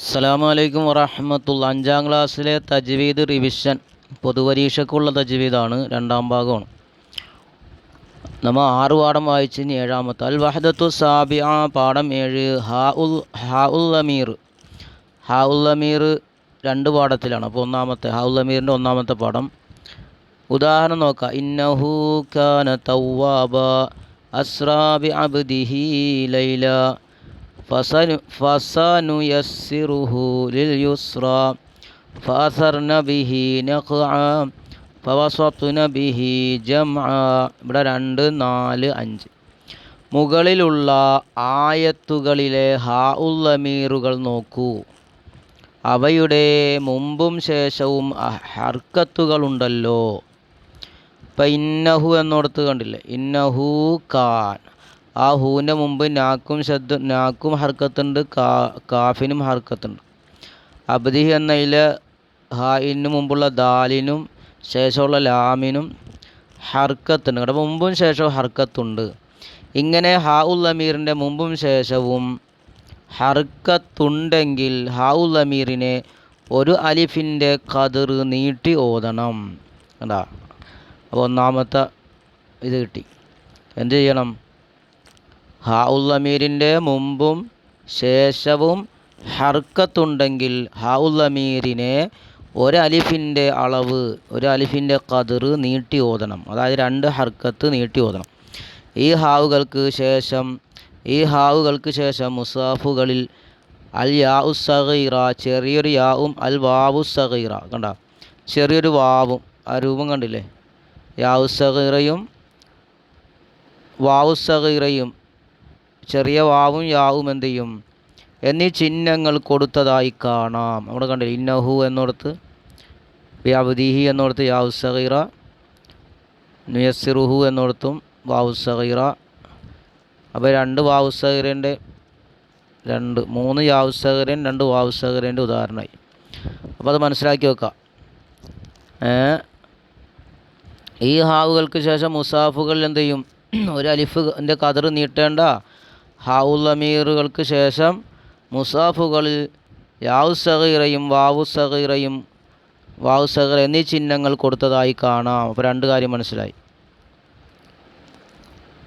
അസ്സലാമലൈക്കും വറഹമത്തുള്ള അഞ്ചാം ക്ലാസ്സിലെ തജ്വീദ് റിവിഷൻ. പൊതുപരീക്ഷയ്ക്കുള്ള തജ്വീദാണ്. രണ്ടാം ഭാഗമാണ്. നമ്മൾ ആറ് പാഠം വായിച്ചിന് ഏഴാമത്തെ. അൽ വഹദത്തു സാബി ആ പാഠം ഏഴ്. ഹാ ഉൽ ഹാ ഉൽ അമീർ. ഹാ ഉൽ അമീർ രണ്ട് പാഠത്തിലാണ്. അപ്പോൾ ഒന്നാമത്തെ ഹാ ഉൽ അമീറിന്റെ ഒന്നാമത്തെ പാഠം. ഉദാഹരണം നോക്കുക ഇന്നഹു കാന തൗവാബ അസ്രാബി അബ്ദിഹി ലൈല. فسنيسره لليسرى فأثرن به نقعا فوسطن به جمعا ഇവിടെ രണ്ട് നാല് അഞ്ച് മുകളിലുള്ള ആയത്തുകളിലെ ഹാ ഉള്ളമീറുകൾ നോക്കൂ അവയുടെ മുമ്പും ശേഷവും ഹർക്കത്തുകളുണ്ടല്ലോ ഇപ്പം ഇന്നഹു എന്നോടത്ത് കണ്ടില്ലേ ഇന്നഹു കാൻ ആ ഹൂവിന്റെ മുമ്പ് നാക്കും ശബ്ദ നാക്കും ഹർക്കത്തുണ്ട് കാ കാഫിനും ഹർക്കത്തുണ്ട്. അബ്ദിഹി എന്നതിൽ ഹായിന് മുമ്പുള്ള ദാലിനും ശേഷമുള്ള ലാമിനും ഹർക്കത്തുണ്ട്. അവിടെ മുമ്പും ശേഷവും ഹർക്കത്തുണ്ട്. ഇങ്ങനെ ഹാ ഉൽ അമീറിന്റെ മുമ്പും ശേഷവും ഹർക്കത്തുണ്ടെങ്കിൽ ഹാ ഉൽ അമീറിനെ ഒരു അലിഫിന്റെ കതിർ നീട്ടി ഓതണം. കണ്ടാ? അപ്പോൾ ഒന്നാമത്തെ ഇത് കിട്ടി. എന്ത് ചെയ്യണം? ഹാ ഉള്ളമീരിന്റെ മുമ്പും ശേഷവും ഹർക്കത്തുണ്ടെങ്കിൽ ഹാ ഉള്ളമീരിനെ ഒരലിഫിന്റെ അളവ് ഒരലിഫിന്റെ കതിർ നീട്ടി ഓതണം. അതായത് രണ്ട് ഹർക്കത്ത് നീട്ടി ഓതണം. ഈ ഹാവുകൾക്ക് ശേഷം ഈ ഹാവുകൾക്ക് ശേഷം മുസാഫുകളിൽ അൽ യാഉ സഹീറ ചെറിയൊരു യാവും അൽ വാവു സഹീറ കണ്ട? ചെറിയൊരു വാവും ആ രൂപം കണ്ടില്ലേ? യാവു സഹീറയും വാവു സഗീറയും ചെറിയ വാവും യാവും എന്ത് ചെയ്യും? എന്നീ ചിഹ്നങ്ങൾ കൊടുത്തതായി കാണാം. നമ്മൾ കണ്ടില്ല? ഇന്നഹു എന്നോടത്ത് വ്യാവദീഹി എന്നോടത്ത് യാവു സഹീറ നുയസിറുഹു എന്നോടത്തും വാവു സഹീറ അപ്പോൾ രണ്ട് വാവു സഗീറിന്റെ രണ്ട് മൂന്ന് യാവു രണ്ട് വാവു സഗീറിന്റെ ഉദാഹരണമായി. അപ്പോൾ അത് മനസ്സിലാക്കി വെക്കാം. ഈ ഹാവുകൾക്ക് ശേഷം മുസാഫുകൾ എന്ത് ചെയ്യും? ഒരു അലിഫിന്റെ കതിർ നീട്ടേണ്ട ഹാവുൽ അമീറുകൾക്ക് ശേഷം മുസാഫുകളിൽ യാവു സഗീറയും വാവു സഹീറയും വാവു സഹീർ എന്നീ ചിഹ്നങ്ങൾ കൊടുത്തതായി കാണാം. അപ്പോൾ രണ്ട് കാര്യം മനസ്സിലായി.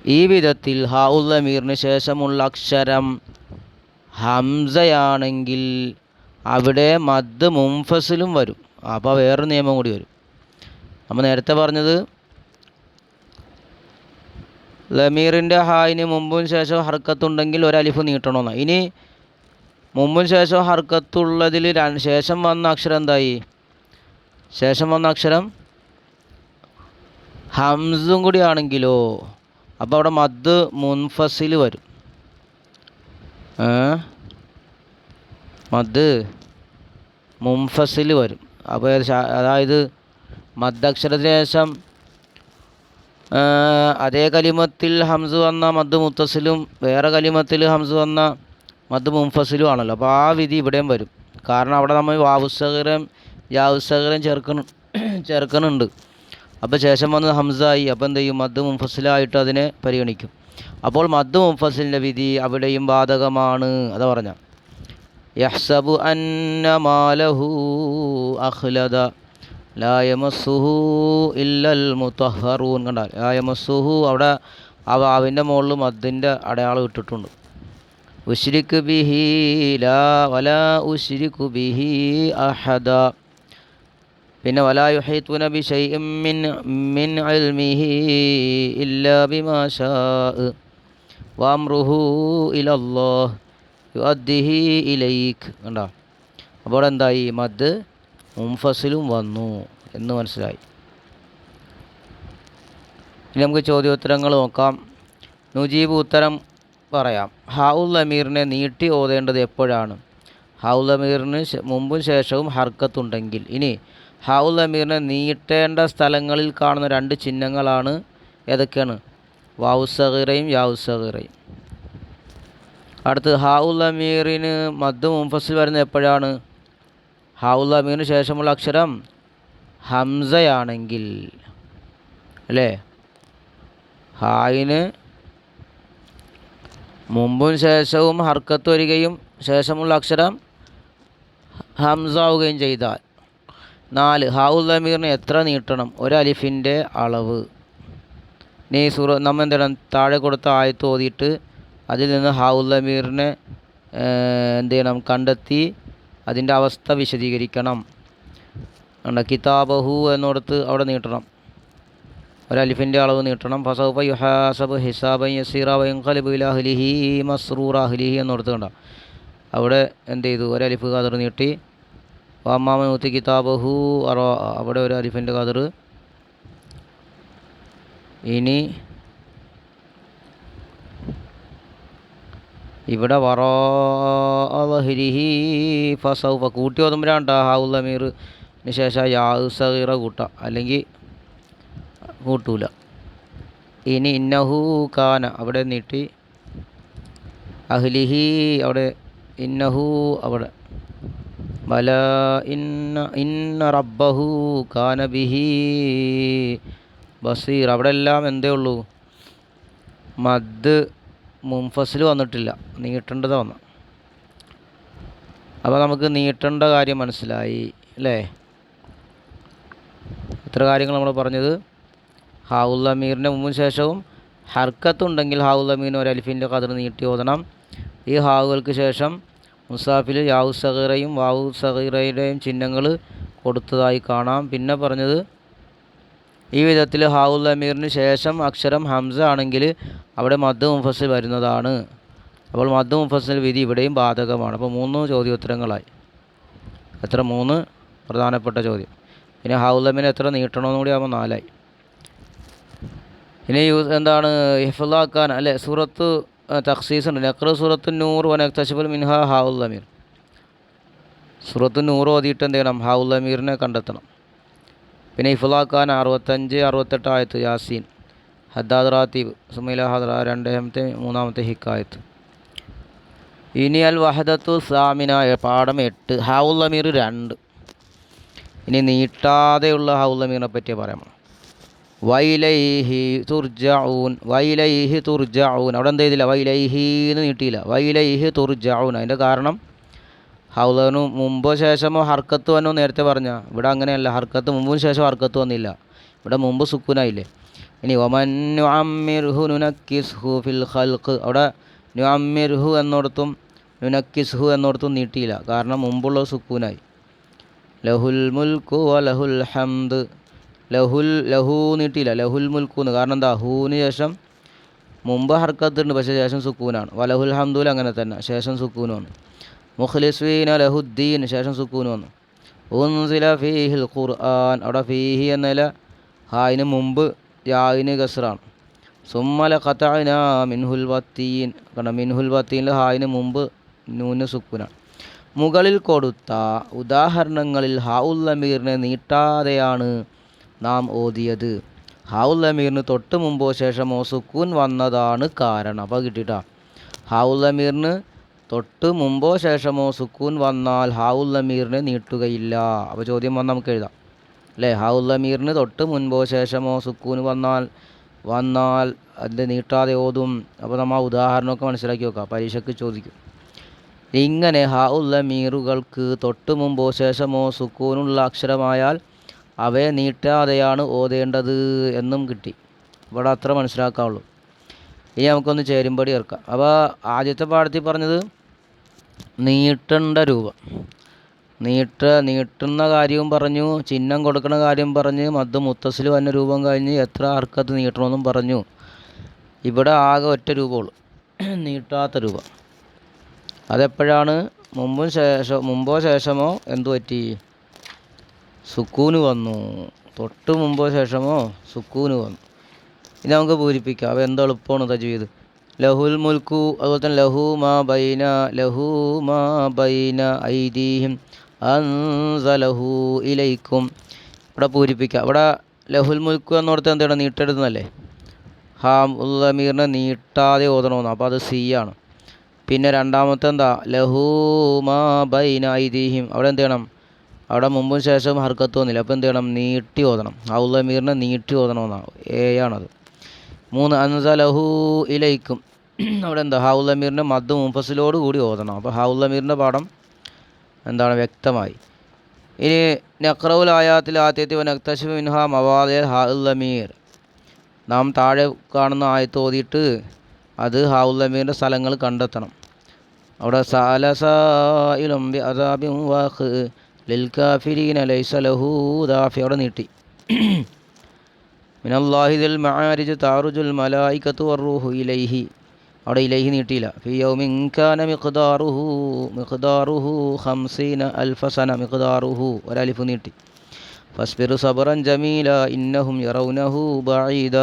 ഈ വിധത്തിൽ ഹൗലമീറിന് ശേഷമുള്ള അക്ഷരം ഹംസയാണെങ്കിൽ അവിടെ മദ് മുംഫസിലും വരും. അപ്പോൾ വേറൊരു നിയമം കൂടി വരും. നമ്മൾ നേരത്തെ പറഞ്ഞത് ലമീറിന്റെ ഹായിന് മുമ്പും ശേഷവും ഹർക്കത്തുണ്ടെങ്കിൽ ഒരു അലിഫ് നീട്ടണമെന്ന്. ഇനി മുമ്പും ശേഷവും ഹർക്കത്തുള്ളതിൽ ശേഷം വന്ന അക്ഷരം എന്തായി? ശേഷം വന്ന അക്ഷരം ഹംസും കൂടി ആണെങ്കിലോ അപ്പോൾ അവിടെ മദ് മുൻഫസിൽ വരും. മദ് മുൻഫസിൽ വരും. അപ്പോൾ അതായത് മദ്ദക്ഷരത്തിന് ശേഷം അതേ കലിമത്തിൽ ഹംസ് വന്ന മദ് മുത്തസിലും വേറെ കലിമത്തിൽ ഹംസ് വന്ന മദ് മുംഫസിലും ആണല്ലോ. അപ്പോൾ ആ വിധി ഇവിടെയും വരും. കാരണം അവിടെ നമ്മൾ വാവുസഹരം യാവുസഹരം ചേർക്കണ ചേർക്കണുണ്ട്. അപ്പോൾ ശേഷം വന്ന് ഹംസായി. അപ്പോൾ എന്ത് ചെയ്യും? മദ് മുംഫസിലായിട്ട് അതിനെ പരിഗണിക്കും. അപ്പോൾ മദ് മുംഫസിലിന്റെ വിധി അവിടെയും ബാധകമാണ് അതാ പറഞ്ഞ. യഹ്സബു അന്ന മാലഹു അഹ്ലദ ലായമസുഹു ഇല്ലൽ മുത്തഹറൂൻ കണ്ടാൽ. ലായമസുഹു അവിടെ ആ വാവിന്റെ മുകളിൽ മദ്ദിന്റെ അടയാളം ഇട്ടിട്ടുണ്ട്. ഉശിരിക്ക് ബിഹി ലാ വല ഉഷിരിക്കു ബിഹി അഹദ. പിന്നെ വലാ യുഹൈത്തുന ബി ഷൈഇം മിൻ മിൻ ഇൽമിഹി ഇല്ലാ ബിമാ ഷാ വഅംറുഹു യു അദ്ദിഹി ഇലൈഖ് കണ്ടോ അപ്പോൾ എന്തായി മദ് മുംഫസിലും വന്നു എന്ന് മനസ്സിലായി. ഇനി നമുക്ക് ചോദ്യോത്തരങ്ങൾ നോക്കാം. നുജീബ് ഉത്തരം പറയാം. ഹാവുൽ അമീറിനെ നീട്ടി ഓതേണ്ടത് എപ്പോഴാണ്? ഹാവുൽ അമീറിന് മുമ്പും ശേഷവും ഹർക്കത്തുണ്ടെങ്കിൽ. ഇനി ഹാവുൽ അമീറിനെ നീട്ടേണ്ട സ്ഥലങ്ങളിൽ കാണുന്ന രണ്ട് ചിഹ്നങ്ങളാണ് ഏതൊക്കെയാണ്? വാവുസഹീറയും യാവുസഹീറയും അടുത്ത് ഹാവുൽ അമീറിന് മദ് മുംഫസിൽ വരുന്നത് എപ്പോഴാണ്? അമീറിന് ശേഷമുള്ള അക്ഷരം ഹംസയാണെങ്കിൽ അല്ലേ? ഹായിന് മുമ്പും ശേഷവും ഹർക്കത്ത് വരികയും ശേഷമുള്ള അക്ഷരം ഹംസാവുകയും ചെയ്താൽ. നാല് ഹാവുൽ എത്ര നീട്ടണം? ഒരലിഫിന്റെ അളവ്. നീ സുറ നമ്മൾ എന്ത് താഴെ കൊടുത്ത ആയത്ത് ഓതിയിട്ട് അതിൽ നിന്ന് ഹാവുൽ എന്ത് ചെയ്യണം? കണ്ടെത്തി അതിന്റെ അവസ്ഥ വിശദീകരിക്കണം. കിതാബഹു എന്നിടത്ത് അവിടെ നീട്ടണം. ഒരലിഫിന്റെ അളവ് നീട്ടണം. ഫസൗഫ യുഹാസബ് ഹിസാബ് യസീറ മസ്റൂർ അഹ്ലിഹി എന്നിടത്ത് കണ്ട? അവിടെ എന്ത് ചെയ്തു? ഒരലിഫ് ഖാദർ നീട്ടി. വാമാമൂത്തി കിതാബഹു അറോ അവിടെ ഒരു അലിഫിന്റെ ഖാദർ. ഇനി ഇവിടെ വറോഹിരിഹി ഫസൗഫ കൂട്ടി ഓതുമ്പോഴാണ് ഹാവുൽ അമീറിന് ശേഷം യാ സഹീറ കൂട്ട. അല്ലെങ്കിൽ കൂട്ടൂല. ഇനി ഇന്നഹു കാന. അവിടെ നീട്ടി. അഹ്ലിഹി അവിടെ. ഇന്നഹു അവിടെ. ബല ഇന്ന ഇന്ന റബ്ബഹു കാന ബിഹി ബസീർ. അവിടെ എല്ലാം എന്തേ ഉള്ളൂ? മദ് മുംഫസിൽ വന്നിട്ടില്ല. നീട്ടേണ്ടത് വന്നു. അപ്പോൾ നമുക്ക് നീട്ടേണ്ട കാര്യം മനസ്സിലായി അല്ലേ? ഇത്ര കാര്യങ്ങൾ നമ്മൾ പറഞ്ഞത് ഹാവുൽ അമീറിന്റെ മുമ്പും ശേഷവും ഹർക്കത്തുണ്ടെങ്കിൽ ഹാവുൽ അമീറിന് ഒരു അലിഫിന്റെ കതിർ നീട്ടി ഓതണം. ഈ ഹാവുകൾക്ക് ശേഷം മുസാഫിൽ യാവു സഹീറയും വാവു സഹീറയുടെയും ചിഹ്നങ്ങൾ കൊടുത്തതായി കാണാം. പിന്നെ പറഞ്ഞത് ഈ വിധത്തിൽ ഹാവുൽ അമീറിന് ശേഷം അക്ഷരം ഹംസ ആണെങ്കിൽ അവിടെ മദ് മുഫസിൽ വരുന്നതാണ്. അപ്പോൾ മദ് മുഫസിൽ വിധി ഇവിടെയും ബാധകമാണ്. അപ്പോൾ മൂന്ന് ചോദ്യോത്തരങ്ങളായി. എത്ര? മൂന്ന് പ്രധാനപ്പെട്ട ചോദ്യം. പിന്നെ ഹാവുൽ അമീർ എത്ര നീട്ടണമെന്നും കൂടി ആകുമ്പോൾ നാലായി. ഇനി യൂസ് എന്താണ്? ഹിഫുലാക്കാൻ അല്ലെ? സൂറത്ത് തഖ്സീസ് ഉണ്ട്. നക്ര സൂറത്ത് നൂറ് വനക്തശബുൽ മിൻഹ ഹാവുൽ അമീർ. സൂറത്ത് നൂറ് ഓതിയിട്ട് എന്ത് ചെയ്യണം? ഹാവുൽ അമീറിനെ കണ്ടെത്തണം. പിന്നെ ഇഫുലാക്കാൻ അറുപത്തഞ്ച് അറുപത്തെട്ട് ആയത്ത് യാസീൻ. ഹദ്ദാദ് റാത്തീബ് സുമൈല ഹദ്ര രണ്ടാമത്തെ മൂന്നാമത്തെ ഹിക്കായത്ത്. ഇനി അൽ വഹദത്തു സാമിന പാഠം എട്ട് ഹൗലമീർ രണ്ട്. ഇനി നീട്ടാതെയുള്ള ഹൗലമീറിനെ പറ്റി പറയാം വൈലൈഹി തുർജഊൻ വൈലൈഹി തുർജഊൻ അവിടെ എന്ത് ചെയ്തില്ല വൈലൈഹി എന്ന് നീട്ടിയില്ല. വൈലൈഹി തുർജഊൻ അതിന്റെ കാരണം ഹൗലനു മുമ്പോ ശേഷമോ ഹർക്കത്ത് വന്നോ നേരത്തെ പറഞ്ഞ. ഇവിടെ അങ്ങനെയല്ല. ഹർക്കത്ത് മുമ്പും ശേഷം ഹർക്കത്ത് വന്നില്ല. ഇവിടെ മുമ്പ് സുക്കുനായില്ലേ? ഇനി ഒമന്നു ഫിൽ ഹൽക്ക് അവിടെ നുഅമ്മിർഹു എന്നോടത്തും നുനക്കിസ്ഹു എന്നോടത്തും നീട്ടിയില്ല. കാരണം മുമ്പുള്ള സുക്കൂനായി. ലഹുൽ മുൽക്കു വ ലഹുൽ ഹംദ്. ലഹുൽ ലഹു നീട്ടിയില്ല. ലഹുൽ മുൽക്കു എന്ന് കാരണം എന്താ? ഹൂന് ശേഷം മുമ്പ് ഹർക്കത്തുണ്ട് പക്ഷേ ശേഷം സുക്കൂനാണ്. വലഹുൽ ഹംദുൽ അങ്ങനെ തന്നെ. ശേഷം സുക്കൂനാണ്. മുഖ്ലിസ്വീന ലഹുദ്ദീൻ ശേഷം സുക്കൂന് വന്നു. ഉൻസില ഫീഹിൽ ഖുർആൻ. അവിടെ ഫീഹി എന്നല്ല ഹായിന് മുമ്പ് യായിന് ഗസ്റാണ് സുമ്മല ഖത്തായിന മിൻഹുൽ വത്തീൻ. കാരണം മിൻഹുൽ വത്തീനിൽ ഹായിന് മുമ്പ് നൂന് സുക്കൂനാണ്. മുകളിൽ കൊടുത്ത ഉദാഹരണങ്ങളിൽ ഹാവുൽ അമീറിനെ നീട്ടാതെയാണ് നാം ഓതിയത്. ഹാവുൽ അമീറിന് തൊട്ട് മുമ്പോ ശേഷമോ സുക്കൂൻ വന്നതാണ് കാരണം. അപ്പോൾ കിട്ടിയിട്ടാ. ഹാവുൽ അമീറിന് തൊട്ട് മുമ്പോ ശേഷമോ സുക്കൂൻ വന്നാൽ ഹാവുൽ നമീറിന് നീട്ടുകയില്ല. അപ്പോൾ ചോദ്യം വന്ന് നമുക്ക് എഴുതാം. അല്ലേ? ഹാവുൽ നമീറിന് തൊട്ട് മുൻപോ ശേഷമോ സുക്കൂൻ വന്നാൽ വന്നാൽ അത് നീട്ടാതെ ഓതും. അപ്പോൾ നമ്മൾ ആ ഉദാഹരണമൊക്കെ മനസ്സിലാക്കി വെക്കാം. പരീക്ഷയ്ക്ക് ചോദിക്കും. ഇങ്ങനെ ഹാവുൽ നമീറുകൾക്ക് തൊട്ട് മുമ്പോ ശേഷമോ സുക്കൂനുള്ള അക്ഷരമായാൽ അവയെ നീട്ടാതെയാണ് ഓതേണ്ടത് എന്നും കിട്ടി. ഇവിടെ അത്ര മനസ്സിലാക്കാവുള്ളൂ. ഇനി നമുക്കൊന്ന് ചേരുമ്പടി ഇറക്കാം അപ്പോൾ ആദ്യത്തെ പാഠത്തിൽ പറഞ്ഞത് നീട്ടേണ്ട രൂപം. നീട്ട നീട്ടുന്ന കാര്യവും പറഞ്ഞു ചിഹ്നം കൊടുക്കുന്ന കാര്യം പറഞ്ഞ് മദ് മുത്തസിൽ വന്ന രൂപം കഴിഞ്ഞ് എത്ര അർക്കത്ത് നീട്ടണമെന്നും പറഞ്ഞു. ഇവിടെ ആകെ ഒറ്റ രൂപമുള്ളൂ. നീട്ടാത്ത രൂപം. അതെപ്പോഴാണ്? മുമ്പും ശേഷം മുമ്പോ ശേഷമോ എന്തു പറ്റി? സുക്കൂന് വന്നു. തൊട്ട് മുമ്പോ ശേഷമോ സുക്കൂന് വന്നു. ഇത് നമുക്ക് പൂരിപ്പിക്കാം. അപ്പോൾ എന്ത് എളുപ്പമാണ് തജ്വീദ് ലഹുൽ മുൽക്കു അതുപോലെ തന്നെ ലഹു മാ ബൈന ലഹു മാ ബൈന ഐദീഹിം അൻസലഹു ഇലൈക്കും. ഇവിടെ പൂരിപ്പിക്കുക ഇവിടെ ലഹുൽ മുൽക്കു എന്നോടത്ത് എന്താണ്? നീട്ടെടുക്കുന്നല്ലേ ഹാം ഉള്ളമീറിനെ നീട്ടാതെ ഓതണമെന്ന്. അപ്പോൾ അത് സി ആണ്. പിന്നെ രണ്ടാമത്തെ എന്താ? ലഹു മാ ബൈന ഐദീഹിം. അവിടെ എന്ത് ചെയ്യണം? അവിടെ മുമ്പും ശേഷവും ഹർക്കത്ത് വന്നില്ല. അപ്പോൾ എന്ത് ചെയ്യണം? നീട്ടി ഓതണം. ആ ഉള്ളമീറിനെ നീട്ടി ഓതണമെന്നാണ്. എ ആണത് മൂന്ന് അൻസലഹു ഇലൈക്കും. അവിടെ എന്താ? ഹൗലമീറിന്റെ മദ് മുഫസിലോട് കൂടി ഓതണം. അപ്പോൾ ഹൗലമീറിന്റെ പാഠം എന്താണ്? വ്യക്തമായി. ഇനി നക്രൗൽ ആയാത്തിൽ ആദ്യത്തെ നക്തശിഫ് മിൻഹ മവാദെ ഹൗലമീർ നാം താഴെ കാണുന്ന ആയത്ത് ഓതിയിട്ട് അത് ഹൗലമീറിന്റെ സ്ഥലങ്ങൾ കണ്ടെത്തണം. അവിടെ സാലസായിലും ലിൽ കാഫിരീന ലൈസ ലഹു ദാഫി. അവിടെ നീട്ടി. മിനല്ലാഹി ദിൽ മആരിജ് താറുജുൽ മലായിക്കത്തു വർറൂഹു ഇലൈഹി. അവിടെ ഇലൈഹി നീട്ടിയില്ല. ഫി കാന മിഖ്ദാറുഹു മിഖ്ദാറുഹു ഖംസീന അൽഫ സന മിഖ്ദാറുഹു ഒരലിഫ് നീട്ടി. ഫസ്ബിറു സബറൻ ജമീല ഇന്നഹും യറൗനഹു ബഈദ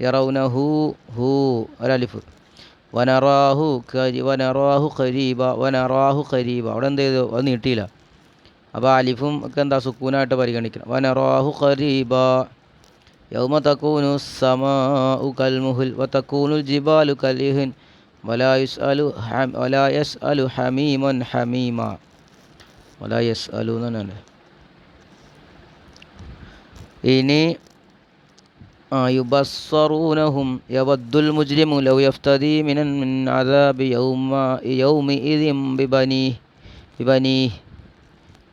യറൗനഹു ഹു ഒരലിഫ്. വനറാഹു കരി വനറാഹു ഖരീബ വനറാഹു ഖരീബ. അവിടെ എന്ത് ചെയ്തു? അത് നീട്ടിയില്ല. അപ്പോൾ അലിഫും ഒക്കെ എന്താ സുക്കൂനായിട്ട് പരിഗണിക്കണം. വനറാഹു ഖരീബ. യൗമ തക്കൂനു സമാഉ കൽമുഹുൽ വതക്കൂനു ജിബാലു കലിഹിൻ വലാ യുസ്അലു ഹം വലാ യസ്അലു ഹമീമൻ ഹമീമ. വലാ യസ്അലു എന്നാണ് ഇനി യുബസ്സറൂനഹും യവദ്ദുൽ മുജ്രിമു ലൗ യഫ്തദി മിനൻ മിൻ അദാബി യൗമ യൗമി ഇദിം ബിബനി ബിബനി.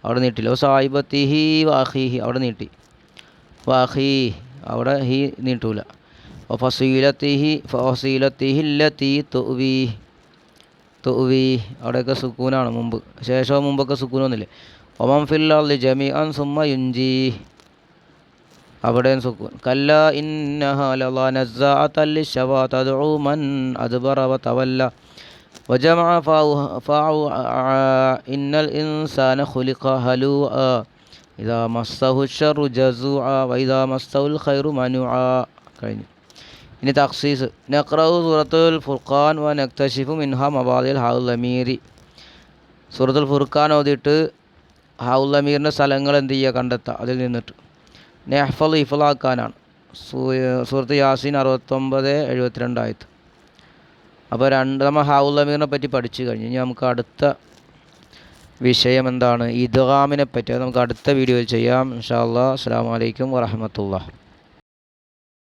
അവിടെ നീട്ടില്ല സായിബത്തിഹി വാഹീഹി അവിടെ നീട്ടി. വാഹീ അവിടെ ഹി നീട്ടൂല ഫസീലത്തിഹി ഫസീലത്തിഹി ലത്തി തുവി തുവി അവിടെയൊക്കെ സുക്കൂനാണ് മുമ്പ് ശേഷവും മുമ്പൊക്കെ സുക്കൂനൊന്നുമില്ലേ ഒമം ഫില്ലി ജമി അൻ സുമ്മ യുഞ്ചി അവിടെയും സുക്കൂൻ കല്ല ഇന്നഹ ലള നസ്സാഅത്തൻ ലിശവാ തദ്ഉ മൻ അദ്ബറ വതവല്ല وجمع فاعوا إن الإنسان خلق ഇതാ മസ്സഹുഷറു ജസു ആ വൈദാ ഖൈറു മനു ആ കഴിഞ്ഞു. ഇനി തഖ്സീസ്. നഖ്റഹു സൂറത്തുൽ ഫുർഖാൻ വ നക്തഷിഫു മിൻഹ മബാദിൽ ഹൗൽ അമീരി സൂറത്തുൽ ഫുർഖാൻ ഓതിയിട്ട് ഹൗൽ അമീറിന്റെ സ്ഥലങ്ങൾ എന്ത് ചെയ്യുക? കണ്ടെത്തുക. അതിൽ നിന്നിട്ട്. നെഹ്ഫൽ ഇഫ്ലാക്കാനാണ് സൂറത്ത് യാസീൻ അറുപത്തൊമ്പത് എഴുപത്തിരണ്ടായത് അപ്പോൾ രണ്ട് നമ്മൾ ഹൗൽ അമീറിനെ പറ്റി പഠിച്ചു കഴിഞ്ഞു. ഇനി നമുക്ക് അടുത്ത വിഷയം എന്താണ് ഇദ്ഗാമിനെ പറ്റി അത് നമുക്ക് അടുത്ത വീഡിയോയിൽ ചെയ്യാം. ഇൻഷാ അല്ലാ. അസ്സാം വലൈക്കും വറഹമത്തുള്ള